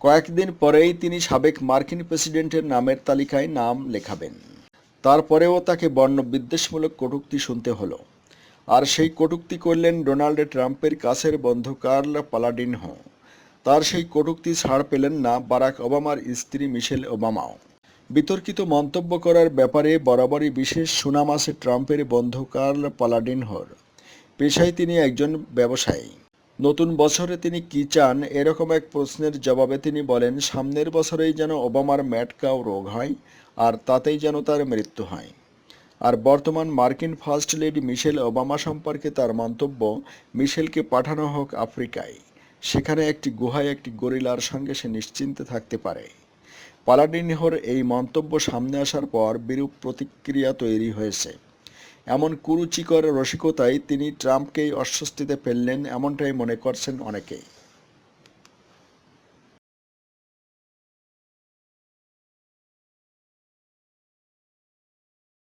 কয়েকদিন পরেই তিনি সাবেক মার্কিন প্রেসিডেন্টের নামের তালিকায় নাম লেখাবেন। তারপরেও তাকে বর্ণ বিদ্বেষমূলক কটূক্তি শুনতে হলো। আর সেই কটূক্তি করলেন ডোনাল্ড ট্রাম্পের কাছের বন্ধু কার্ল পালাডিনহো। তার সেই কটূক্তি ছাড় পেলেন না বারাক ওবামার স্ত্রী মিশেল ওবামাও। বিতর্কিত মন্তব্য করার ব্যাপারে বরাবরই বিশেষ সুনাম আছে ট্রাম্পের বন্ধু কার্ল পালাডিনহোর। পেশায় তিনি একজন ব্যবসায়ী। নতুন বছরে তিনি কি চান এরকম এক প্রশ্নের জবাবে তিনি বলেন, সামনের বছরেই যেন ওবামার ম্যাটকাও রোগ হয় আর তাতেই যেন তার মৃত্যু হয়। আর বর্তমান মার্কিন ফার্স্ট লেডি মিশেল ওবামা সম্পর্কে তার মন্তব্য, মিশেলকে পাঠানো হোক আফ্রিকায়। সেখানে একটি গুহায় একটি গরিলার সঙ্গে সে নিশ্চিন্তে থাকতে পারে। পালাডিনহোর এই মন্তব্য সামনে আসার পর বিরূপ প্রতিক্রিয়া তৈরি হয়েছে। এমন কুরুচিকর রসিকতায় তিনি ট্রাম্পকেই অস্বস্তিতে ফেললেন এমনটাই মনে করছেন অনেকেই।